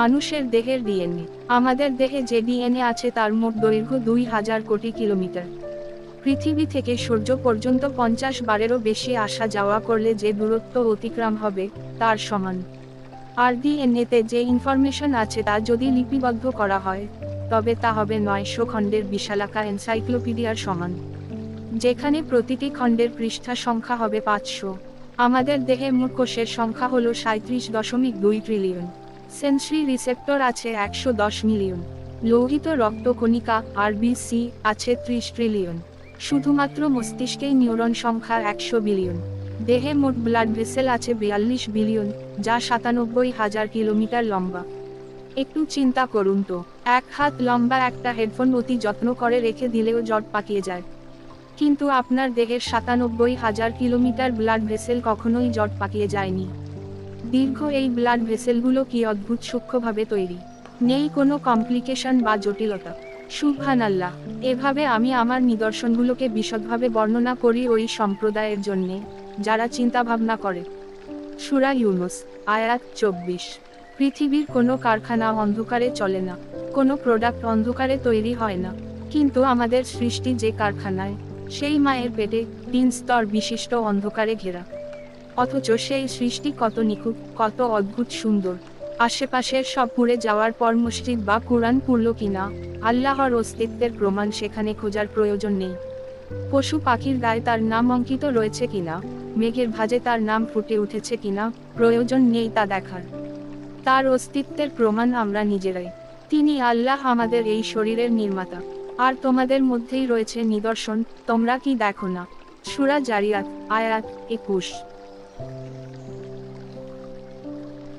মানুষের দেহের ডিএনএ। আমাদের দেহে যে ডিএনএ আছে তার মোট দৈর্ঘ্য দুই হাজার কোটি কিলোমিটার। পৃথিবী থেকে সূর্য পর্যন্ত পঞ্চাশ বারেরও বেশি আসা যাওয়া করলে যে দূরত্ব অতিক্রম হবে, তার সমান। আর ডিএনএতে যে ইনফরমেশন আছে তা যদি লিপিবদ্ধ করা হয়, তবে তা হবে নয়শো খণ্ডের বিশালাকা এনসাইক্লোপিডিয়ার সমান। যেখানে প্রতিটি খণ্ডের পৃষ্ঠা সংখ্যা হবে পাঁচশো। আমাদের দেহে মোট কোষের সংখ্যা হলো সাঁত্রিশ দশমিক দুই ট্রিলিয়ন। সেন্সরি রিসেপ্টর আছে একশো দশ মিলিয়ন। লোহিত রক্তকণিকা আর বিসি আছে ত্রিশ ট্রিলিয়ন। শুধুমাত্র মস্তিষ্কেই নিউরন সংখ্যা একশো বিলিয়ন। দেহে মোট ব্লাড ভেসেল আছে বিয়াল্লিশ বিলিয়ন, যা সাতানব্বই হাজার কিলোমিটার লম্বা। একটু চিন্তা করুন তো, এক হাত লম্বা একটা হেডফোন অতি যত্ন করে রেখে দিলেও জট পাকিয়ে যায়। কিন্তু আপনার দেহের সাতানব্বই হাজার কিলোমিটার ব্লাড ভেসেল কখনোই জট পাকিয়ে যায়নি। দীর্ঘ এই ব্লাড ভেসেলগুলো কি অদ্ভুত সূক্ষ্মভাবে তৈরি? নেই কোনো কমপ্লিকেশন বা জটিলতা। সুবহান আল্লাহ এভাবে আমি আমার নিদর্শনগুলোকে বিশদভাবে বর্ণনা করি ওই সম্প্রদায়ের জন্যে, যারা চিন্তাভাবনা করে। সুরা ইউনুস, আয়াত চব্বিশ। পৃথিবীর কোনো কারখানা অন্ধকারে চলে না, কোনো প্রোডাক্ট অন্ধকারে তৈরি হয় না। কিন্তু আমাদের সৃষ্টি যে কারখানায়, সেই মায়ের পেটে তিন স্তর বিশিষ্ট অন্ধকারে ঘেরা। অথচ সেই সৃষ্টি কত নিখুঁত, কত অদ্ভুত সুন্দর। আশেপাশের সব পুড়ে যাওয়ার পর মসজিদ বা কোরআন পুরল কিনা আল্লাহর অস্তিত্বের প্রমাণ সেখানে খোঁজার প্রয়োজন নেই। পশু পাখির গায়ে তার নাম অঙ্কিত রয়েছে কিনা মেঘের ভাজে তার নাম ফুটে উঠেছে কিনা প্রয়োজন নেই তা দেখার। তার অস্তিত্বের প্রমাণ আমরা নিজেরাই। তিনি আল্লাহ আমাদের এই শরীরের নির্মাতা। আর তোমাদের মধ্যেই রয়েছে নিদর্শন, তোমরা কি দেখো না? সুরা জারিয়াত, আয়াত একুশ। Thank you.